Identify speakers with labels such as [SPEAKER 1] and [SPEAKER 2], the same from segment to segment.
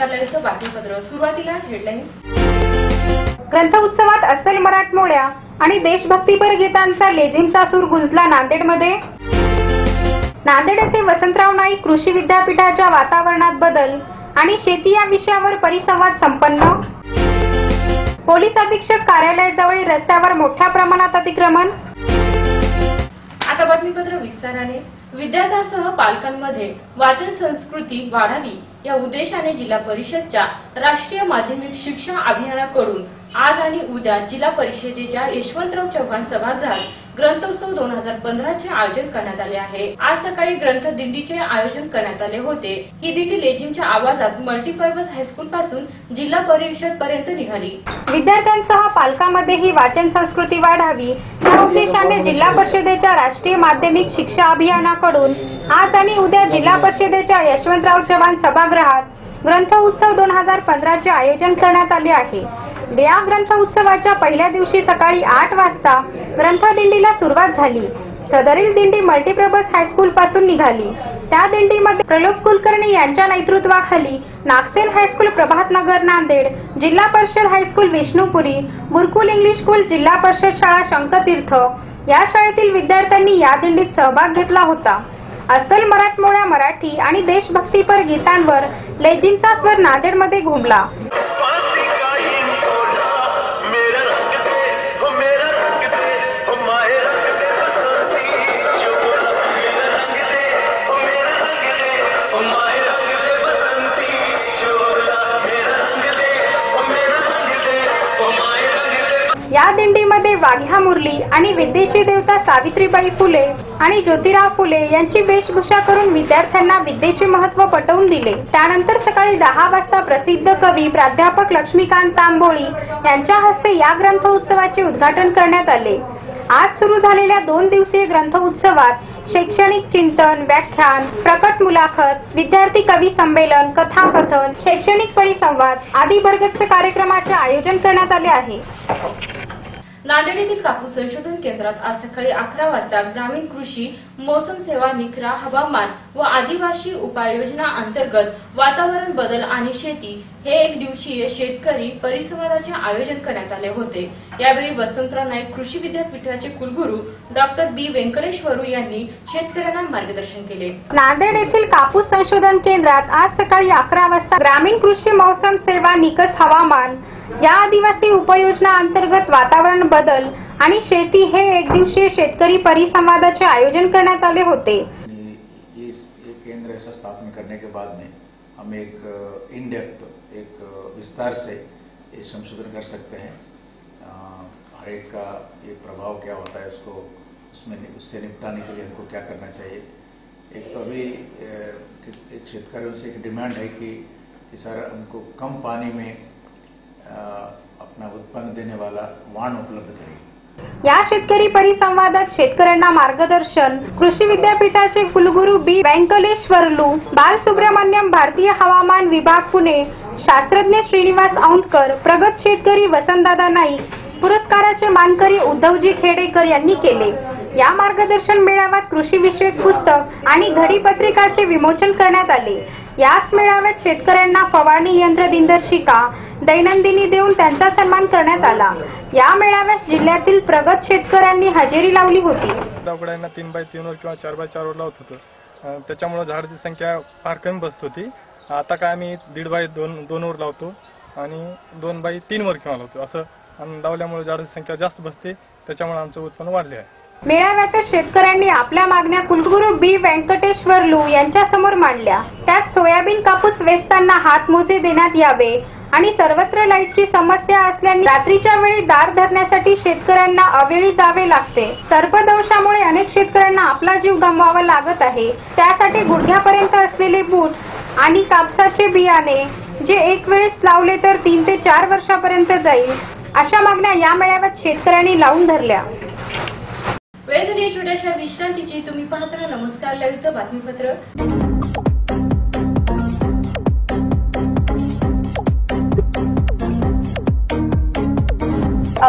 [SPEAKER 1] नमस्कार बातमीपत्र. सुरुवातीला हेडलाईन्स
[SPEAKER 2] ग्रंथ उत्सवात अस्सल मराठमोळ्या आणि देशभक्तीपर गीतांचा लेझिमचा सूर गुंजला नांदेडमध्ये. नांदेड येथे वसंतराव नाईक कृषी विद्यापीठाच्या वातावरणात बदल आणि शेती या विषयावर परिसंवाद संपन्न. पोलीस अधीक्षक कार्यालयाजवळील रस्त्यावर मोठ्या प्रमाणात अतिक्रमण.
[SPEAKER 1] बातमीपत्र विस्ताराने विद्यार्थ्यांसह पालकांमध्ये वाचन संस्कृती वाढावी या उद्देशाने जिल्हा परिषदच्या राष्ट्रीय माध्यमिक शिक्षण अभियानाकडून आज आणि उद्या जिल्हा परिषदेच्या यशवंतराव चव्हाण सभागृहात ग्रंथोत्सव दोन हजार पंधराचे आयोजन करण्यात आले आहे. आज सकाळी ग्रंथ दिंडीचे आयोजन करण्यात आले होते. ही दिंडी लेझिमच्या आवाजात मल्टीपर्पज हायस्कूल पासून जिल्हा परिषद पर्यंत निघाली.
[SPEAKER 2] विद्यार्थ्यांसह पालकांमध्येही वाचन संस्कृती वाढावी. या उद्देशाने जिल्हा परिषदेच्या राष्ट्रीय माध्यमिक शिक्षा अभियानाकडून आज आणि उद्या जिल्हा परिषदेच्या यशवंतराव चव्हाण सभागृहात ग्रंथ उत्सव दोन हजार पंधराचे आयोजन करण्यात आले आहे. या ग्रंथ उत्सवाच्या पहिल्या दिवशी सकाळी आठ वाजता ग्रंथदिंडीला सुरुवात झाली. सदरील दिंडी मल्टीपर्पज हायस्कूल पासून निघाली. त्या दिंडीमध्ये प्रलोभ कुलकर्णी यांच्या नेतृत्वाखाली Nagsen high school Prabhat Nagar Nanded Zilla Parishad high school Vishnupuri Gurukul English school Zilla Parishad शाळा शंकतीर्थ या शाळेतील विद्यार्थ्यांनी या दिंडीत सहभाग घेतला होता. अस्सल मराठमोळ्या मराठी आणि देशभक्तीपर गीतांवर लेझिमचा स्वर नांदेडमध्ये घुमला. या दिंडीमध्ये वाघ्या मुरली आणि विद्येची देवता सावित्रीबाई फुले आणि ज्योतिराव फुले यांची वेशभूषा करून विद्यार्थ्यांना विद्येचे महत्त्व पटवून दिले. त्यानंतर सकाळी दहा वाजता प्रसिद्ध कवी प्राध्यापक लक्ष्मीकांत तांबोळी यांच्या हस्ते या ग्रंथ उत्सवाचे उद्घाटन करण्यात आले. आज सुरू झालेल्या दोन दिवसीय ग्रंथ उत्सवात शैक्षणिक चिंतन व्याख्यान प्रकट मुलाखत विद्यार्थी कवी संमेलन कथाकथन शैक्षणिक परिसंवाद आदी भरगच्च कार्यक्रमाचे आयोजन करण्यात आले आहे.
[SPEAKER 1] नांदेड येथील कापूस संशोधन केंद्रात आज सकाळी अकरा वाजता ग्रामीण कृषी मोसम सेवा निखरा हवामान व आदिवासी उपाययोजना अंतर्गत वातावरण बदल आणि शेती हे एक दिवसीय शेतकरी परिसंवादाचे आयोजन करण्यात आले होते. यावेळी वसंतराव नाईक कृषी विद्यापीठाचे कुलगुरू डॉक्टर बी व्यंकटेश्वरू यांनी शेतकऱ्यांना मार्गदर्शन केले.
[SPEAKER 2] नांदेड येथील कापूस संशोधन केंद्रात आज सकाळी अकरा वाजता ग्रामीण कृषी मौसम सेवा निकस हवामान या आदिवासी उपयोजना अंतर्गत वातावरण बदल आणि शेती हे एक दिवसीय शेतकरी परिसंवादाचे आयोजन करण्यात आले होते.
[SPEAKER 3] केंद्र ऐसा स्थापना करने के बाद में हम एक इन डेप्थ एक विस्तार से ये संशोधन कर सकते हैं. हर एक का ये प्रभाव क्या होता है उसको उसमें उससे निपटाने के लिए हमको क्या करना चाहिए? एक तो अभी एक शेतकारों से एक डिमांड है कि कि सर हमको कम पानी में अपना उत्पन्न देने वाला वाण उपलब्ध करेगी।
[SPEAKER 2] या शेतकरी परिसंवादात शेतकऱ्यांना मार्गदर्शन कृषी विद्यापीठाचे कुलगुरू बी. व्यंकलेश्वरलू बाल सुब्रमण्यम भारतीय हवामान विभाग पुणे शास्त्रज्ञ श्रीनिवास औंधकर प्रगत शेतकरी वसंतदादा नाईक पुरस्काराचे मानकरी उद्धवजी खेडेकर यांनी केले. या मार्गदर्शन मेळाव्यात कृषी विषयक पुस्तक आणि घडी पत्रिकाचे विमोचन करण्यात आले. याच मेळाव्यात शेतकऱ्यांना फवारणी यंत्र दिनदर्शिका दैनंदिनी देऊन त्यांचा सन्मान करण्यात आला. या मेळाव्यास जिल्ह्यातील प्रगत शेतकऱ्यांनी हजेरी लावली होती.
[SPEAKER 4] दगडांना तीन बाय तीनवर किंवा चार बाय चारवर लावत होतो. त्याच्यामुळं झाडाची संख्या फार कमी बसत होती. आता काय आम्ही दीड बाय दोन दोनवर लावतो आणि दोन बाय तीनवर किंवा लावतो. असं लावल्यामुळे झाडाची संख्या जास्त बसते. त्याच्यामुळे आमचं उत्पन्न वाढले आहे.
[SPEAKER 2] मेळाव्यातच शेतकऱ्यांनी आपल्या मागण्या कुलगुरू बी व्यंकटेश्वरलू यांच्या समोर मांडल्या. त्यात सोयाबीन कापूस वेचताना हातमोजे देण्यात यावे. आणि सर्वत्र लाईटची समस्या असल्याने रात्रीच्या वेळी दार धरण्यासाठी शेतकऱ्यांना अवेळी जावे लागते. सर्पदंशामुळे अनेक शेतकऱ्यांना आपला जीव गमवावा लागत आहे. त्यासाठी गुडघ्यापर्यंत असलेले बूट आणि कापसाचे बियाणे जे एक वेळेस लावले तर तीन ते चार वर्षापर्यंत जाईल अशा मागण्या या मेळाव्यात शेतकऱ्यांनी लावून धरल्या.
[SPEAKER 1] वेगवेगळ्या छोट्याशा विश्रांतीची तुम्ही पाहत नमस्कार. लाईव्हचं बातमीपत्र.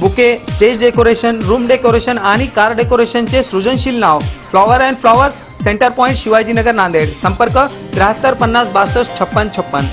[SPEAKER 5] bouquet stage decoration room decoration आणि कार डेकोरेशनचे सृजनशील नाव flower and flowers center point Shivajinagar Nanded. संपर्क त्र्याहत्तर पन्नास बासष्ट छप्पन छप्पन.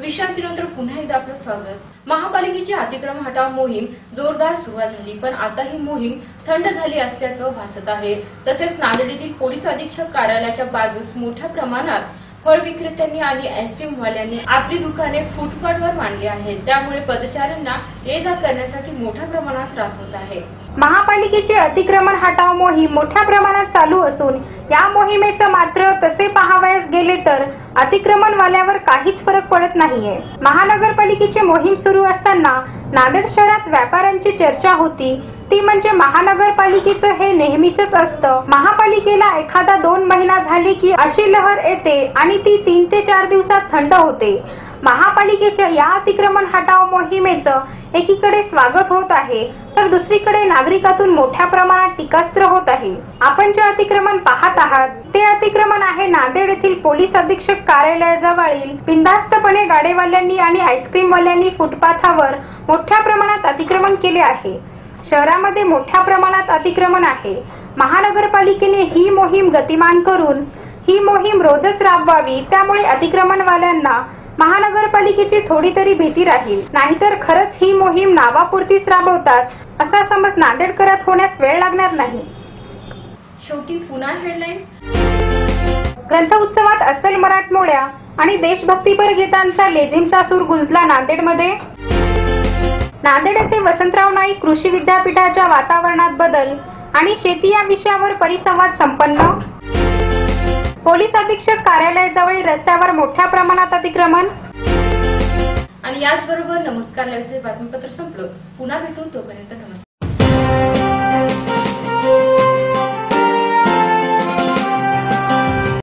[SPEAKER 1] विश्रांतीनंतर पुन्हा एकदा आपलं स्वागत. महापालिकेची अतिक्रम हटाव मोहीम जोरदार सुरुवात झाली पण आता ही मोहीम थंड झाली असल्याचं भासत आहे. तसेच नांदेड येथील पोलीस अधीक्षक कार्यालयाच्या बाजूस मोठ्या प्रमाणात फळ विक्रेत्यांनी आणि आईस्क्रीम वाल्यांनी आपली दुकाने फुटपाथवर मांडली आहेत. त्यामुळे पदचाऱ्यांना ये जा करण्यासाठी मोठ्या प्रमाणात त्रास होत आहे.
[SPEAKER 2] महापालिकेची अतिक्रमण हटाव मोहीम मोठ्या प्रमाणात चालू असून या मोहिमेचं मात्र तसे पाहावयास गेले तर अतिक्रमणवाल्यावर काहीच फरक पडत नाहीये. महानगरपालिकेची मोहीम सुरू असताना नांदेड शहरात व्यापाऱ्यांची चर्चा होती. ती म्हणजे महानगरपालिकेचं हे नेहमीच असतं. महापालिकेला एखादा दोन महिना झाले की अशी लहर येते आणि ती तीन ते चार दिवसात थंड होते. महापालिकेच्या या अतिक्रमण हटाव मोहिमेचं एकीकडे स्वागत होत आहे तर दुसरीकडे नागरिकातून मोठ्या प्रमाणात टीकास्त्र होत आहे. आपण जे अतिक्रमण पाहत आहात ते अतिक्रमण आहे नांदेड येथील पोलीस अधीक्षक कार्यालयाजवळील बिंदास्तपणे गाडेवाल्यांनी आणि आईस्क्रीमवाल्यांनी फुटपाथावर मोठ्या प्रमाणात अतिक्रमण केले आहे. शहरामध्ये मोठ्या प्रमाणात अतिक्रमण आहे. महानगरपालिकेने ही मोहीम गतिमान करून ही मोहीम रोजच राबवावी त्यामुळे अतिक्रमणवाल्यांना महानगरपालिकेची थोडी तरी भीती राहील. नाहीतर खरंच ही मोहीम नावापुरतीच राबवतात असा समज नांदेडकरात होण्यास वेळ लागणार नाही.
[SPEAKER 1] शेवटी पुन्हा हेडलाईन्स
[SPEAKER 2] ग्रंथ उत्सवात अस्सल मराठमोळ्या आणि देशभक्तीपर गीतांचा लेझिमचा सूर गुंजला नांदेडमध्ये? नांदेड येथे वसंतराव नाईक कृषी विद्यापीठाच्या वातावरणात बदल आणि शेती या विषयावर परिसंवाद संपन्न. पोलीस अधीक्षक कार्यालयाजवळील रस्त्यावर मोठ्या प्रमाणात अतिक्रमण.
[SPEAKER 1] आणि याचबरोबर नमस्कार लाईव्हचे बातमीपत्र संपलं. पुन्हा भेटू तोपर्यंत नमस्कार.